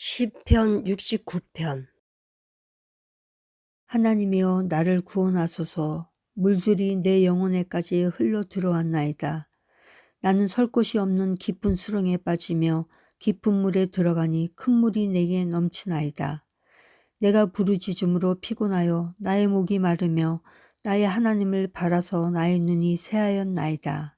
시편 69편 하나님이여 나를 구원하소서 물들이 내 영혼에까지 흘러 들어왔나이다. 나는 설 곳이 없는 깊은 수렁에 빠지며 깊은 물에 들어가니 큰 물이 내게 넘치나이다. 내가 부르짖음으로 피곤하여 나의 목이 마르며 나의 하나님을 바라서 나의 눈이 새하였나이다.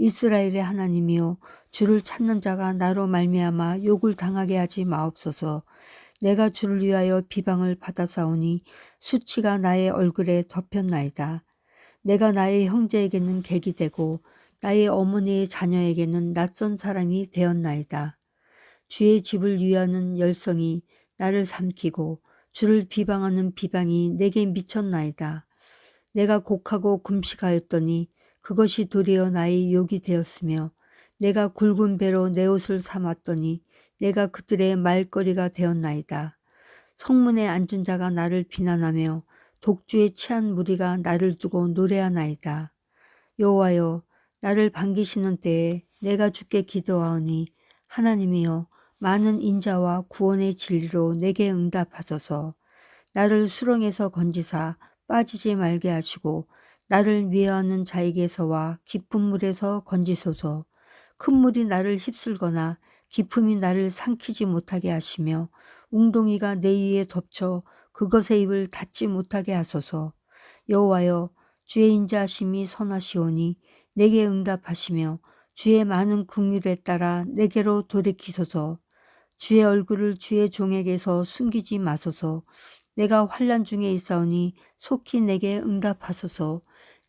이스라엘의 하나님이여 주를 찾는 자가 나로 말미암아 욕을 당하게 하지 마옵소서. 내가 주를 위하여 비방을 받아사오니 수치가 나의 얼굴에 덮였나이다. 내가 나의 형제에게는 객이 되고 나의 어머니의 자녀에게는 낯선 사람이 되었나이다. 주의 집을 위하는 열성이 나를 삼키고 주를 비방하는 비방이 내게 미쳤나이다. 내가 곡하고 금식하였더니 그것이 도리어 나의 욕이 되었으며 내가 굵은 배로 내 옷을 삼았더니 내가 그들의 말거리가 되었나이다. 성문에 앉은 자가 나를 비난하며 독주에 취한 무리가 나를 두고 노래하나이다. 여호와여 나를 반기시는 때에 내가 주께 기도하오니 하나님이여 많은 인자와 구원의 진리로 내게 응답하소서. 나를 수렁에서 건지사 빠지지 말게 하시고 나를 미워하는 자에게서와 깊은 물에서 건지소서. 큰 물이 나를 휩쓸거나 기품이 나를 삼키지 못하게 하시며 웅덩이가 내 위에 덮쳐 그것의 입을 닫지 못하게 하소서. 여호와여 주의 인자하심이 선하시오니 내게 응답하시며 주의 많은 긍휼에 따라 내게로 돌이키소서. 주의 얼굴을 주의 종에게서 숨기지 마소서. 내가 환란 중에 있사오니 속히 내게 응답하소서.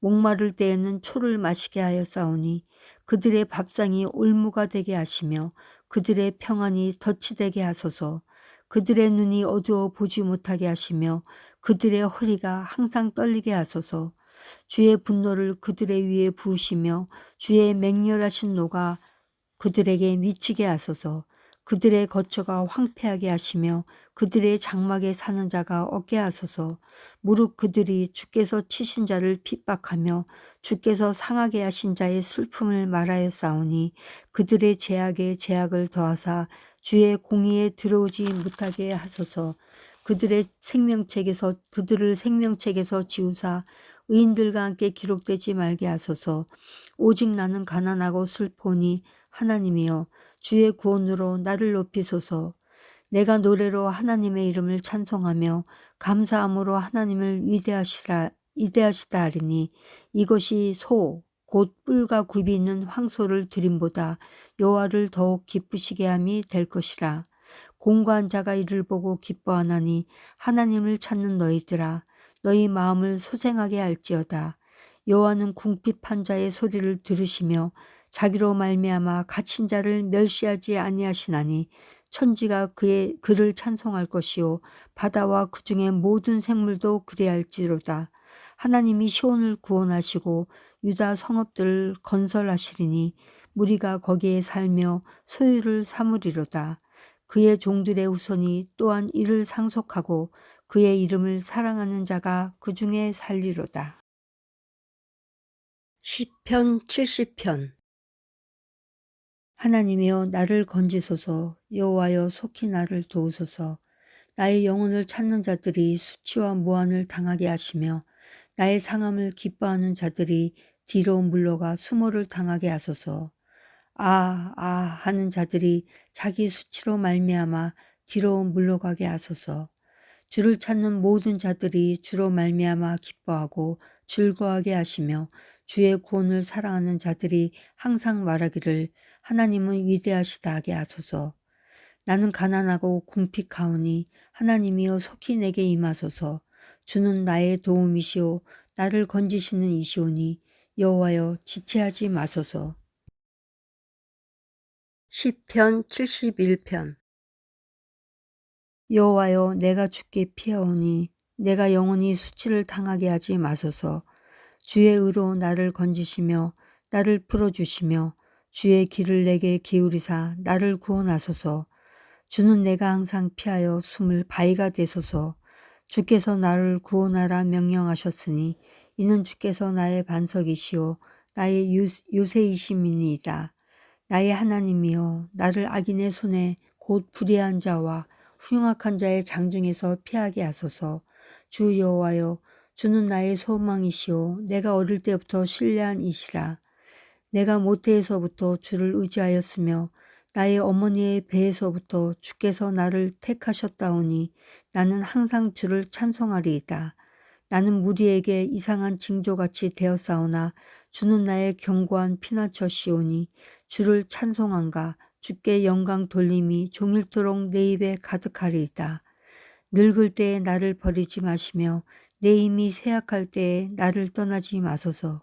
목마를 때에는 초를 마시게 하였사오니 그들의 밥상이 올무가 되게 하시며 그들의 평안이 덫이 되게 하소서. 그들의 눈이 어두워 보지 못하게 하시며 그들의 허리가 항상 떨리게 하소서. 주의 분노를 그들의 위에 부으시며 주의 맹렬하신 노가 그들에게 미치게 하소서. 그들의 거처가 황폐하게 하시며 그들의 장막에 사는 자가 얻게 하소서. 무릇 그들이 주께서 치신 자를 핍박하며 주께서 상하게 하신 자의 슬픔을 말하였사오니 그들의 제약에 제약을 더하사 주의 공의에 들어오지 못하게 하소서. 그들의 생명책에서 그들을 생명책에서 지우사 의인들과 함께 기록되지 말게 하소서. 오직 나는 가난하고 슬퍼니 하나님이여 주의 구원으로 나를 높이소서. 내가 노래로 하나님의 이름을 찬송하며 감사함으로 하나님을 위대하시라 위대하시다 하리니 이것이 소 곧 뿔과 굽이 있는 황소를 드림보다 여호와를 더욱 기쁘시게 함이 될 것이라. 공고한 자가 이를 보고 기뻐하나니 하나님을 찾는 너희들아 너희 마음을 소생하게 할지어다. 여호와는 궁핍한 자의 소리를 들으시며 자기로 말미암아 갇힌 자를 멸시하지 아니하시나니 천지가 그의 그를 찬송할 것이요 바다와 그 중에 모든 생물도 그리할지로다. 하나님이 시온을 구원하시고 유다 성읍들을 건설하시리니 무리가 거기에 살며 소유를 삼으리로다. 그의 종들의 후손이 또한 이를 상속하고 그의 이름을 사랑하는 자가 그 중에 살리로다. 시편 70편 하나님이여 나를 건지소서. 여호와여 속히 나를 도우소서. 나의 영혼을 찾는 자들이 수치와 무한을 당하게 하시며 나의 상함을 기뻐하는 자들이 뒤로 물러가 수모를 당하게 하소서. 아, 아 하는 자들이 자기 수치로 말미암아 뒤로 물러가게 하소서. 주를 찾는 모든 자들이 주로 말미암아 기뻐하고 즐거워하게 하시며 주의 구원을 사랑하는 자들이 항상 말하기를 하나님은 위대하시다 하게 하소서. 나는 가난하고 궁핍하오니 하나님이여 속히 내게 임하소서. 주는 나의 도움이시오 나를 건지시는 이시오니 여호와여 지체하지 마소서. 시편 71편 여호와여 내가 주께 피하오니 내가 영원히 수치를 당하게 하지 마소서. 주의 의로 나를 건지시며 나를 풀어주시며 주의 길을 내게 기울이사 나를 구원하소서. 주는 내가 항상 피하여 숨을 바위가 되소서. 주께서 나를 구원하라 명령하셨으니 이는 주께서 나의 반석이시오 나의 요새이심이니이다. 나의 하나님이여 나를 악인의 손에 곧 불의한 자와 흉악한 자의 장중에서 피하게 하소서. 주 여호와여 주는 나의 소망이시오 내가 어릴 때부터 신뢰한 이시라. 내가 모태에서부터 주를 의지하였으며 나의 어머니의 배에서부터 주께서 나를 택하셨다오니 나는 항상 주를 찬송하리이다. 나는 무리에게 이상한 징조같이 되었사오나 주는 나의 견고한 피나처시오니 주를 찬송한가 주께 영광 돌림이 종일토록 내 입에 가득하리이다. 늙을 때에 나를 버리지 마시며 내 힘이 쇠약할 때에 나를 떠나지 마소서.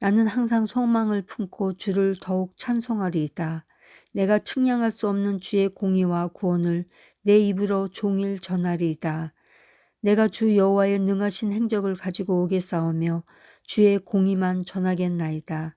나는 항상 소망을 품고 주를 더욱 찬송하리이다. 내가 측량할 수 없는 주의 공의와 구원을 내 입으로 종일 전하리이다. 내가 주 여호와의 능하신 행적을 가지고 오겠사오며 주의 공의만 전하겠나이다.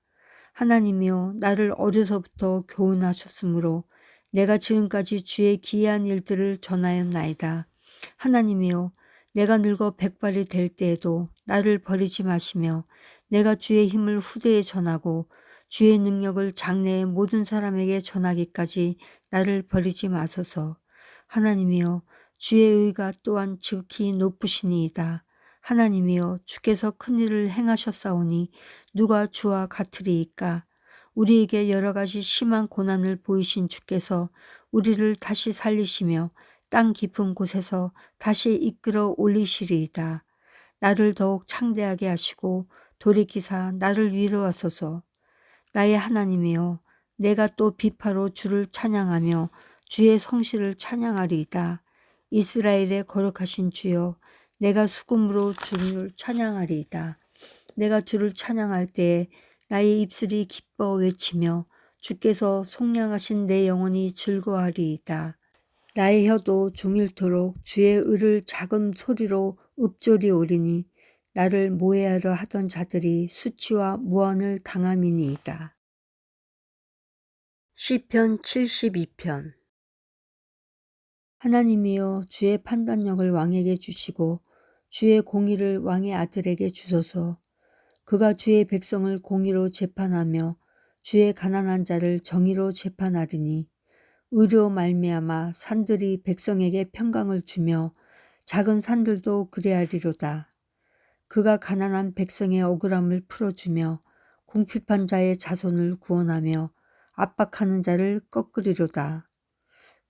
하나님이여 나를 어려서부터 교훈하셨으므로 내가 지금까지 주의 기이한 일들을 전하였나이다. 하나님이여 내가 늙어 백발이 될 때에도 나를 버리지 마시며 내가 주의 힘을 후대에 전하고 주의 능력을 장래의 모든 사람에게 전하기까지 나를 버리지 마소서. 하나님이여 주의 의가 또한 지극히 높으시니이다. 하나님이여 주께서 큰 일을 행하셨사오니 누가 주와 같으리이까? 우리에게 여러 가지 심한 고난을 보이신 주께서 우리를 다시 살리시며 땅 깊은 곳에서 다시 이끌어 올리시리이다. 나를 더욱 창대하게 하시고 돌이키사 나를 위로하소서. 나의 하나님이여 내가 또 비파로 주를 찬양하며 주의 성실을 찬양하리이다. 이스라엘의 거룩하신 주여 내가 수금으로 주를 찬양하리이다. 내가 주를 찬양할 때에 나의 입술이 기뻐 외치며 주께서 속량하신 내 영혼이 즐거워하리이다. 나의 혀도 종일토록 주의 의를 작은 소리로 읊조리 오리니 나를 모해하려 하던 자들이 수치와 무한을 당함이니이다. 시편 72편 하나님이여 주의 판단력을 왕에게 주시고 주의 공의를 왕의 아들에게 주소서 그가 주의 백성을 공의로 재판하며 주의 가난한 자를 정의로 재판하리니 의로 말미암아 산들이 백성에게 평강을 주며 작은 산들도 그래하리로다. 그가 가난한 백성의 억울함을 풀어주며 궁핍한 자의 자손을 구원하며 압박하는 자를 꺾으리로다.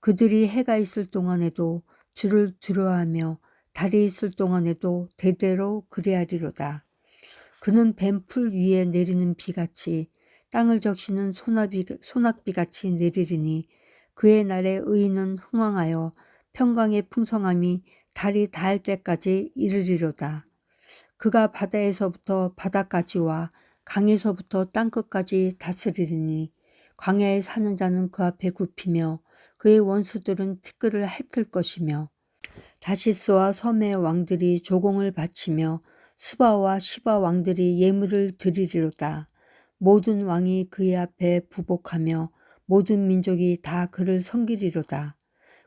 그들이 해가 있을 동안에도 주를 두려워하며 달이 있을 동안에도 대대로 그리하리로다. 그는 뱀풀 위에 내리는 비같이 땅을 적시는 소나비, 소낙비같이 내리리니 그의 날에 의인은 흥왕하여 평강의 풍성함이 달이 닿을 때까지 이르리로다. 그가 바다에서부터 바다까지와 강에서부터 땅끝까지 다스리리니 광야에 사는 자는 그 앞에 굽히며 그의 원수들은 티끌을 핥을 것이며 다시스와 섬의 왕들이 조공을 바치며 수바와 시바 왕들이 예물을 드리리로다. 모든 왕이 그의 앞에 부복하며 모든 민족이 다 그를 섬기리로다.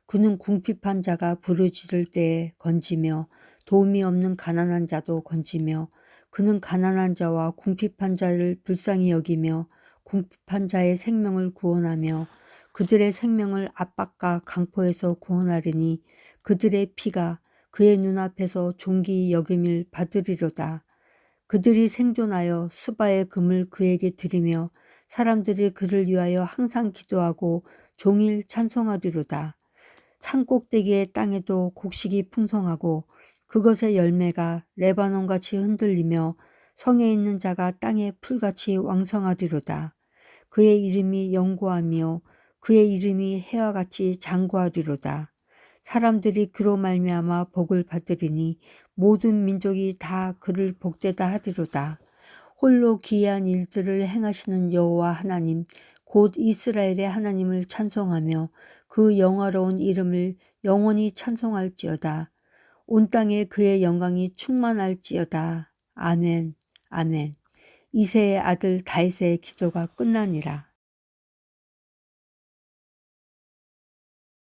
그는 궁핍한 자가 부르짖을 때에 건지며 도움이 없는 가난한 자도 건지며 그는 가난한 자와 궁핍한 자를 불쌍히 여기며 궁핍한 자의 생명을 구원하며 그들의 생명을 압박과 강포에서 구원하리니 그들의 피가 그의 눈앞에서 종기 여김을 받으리로다. 그들이 생존하여 수바의 금을 그에게 드리며 사람들이 그를 위하여 항상 기도하고 종일 찬송하리로다. 산 꼭대기의 땅에도 곡식이 풍성하고 그것의 열매가 레바논같이 흔들리며 성에 있는 자가 땅의 풀같이 왕성하리로다. 그의 이름이 영고하며 그의 이름이 해와 같이 장구하리로다. 사람들이 그로 말미암아 복을 받으리니 모든 민족이 다 그를 복되다 하리로다. 홀로 기이한 일들을 행하시는 여호와 하나님 곧 이스라엘의 하나님을 찬송하며 그 영화로운 이름을 영원히 찬송할지어다. 온 땅에 그의 영광이 충만할지어다. 아멘. 아멘. 이세의 아들 다윗의 기도가 끝나니라.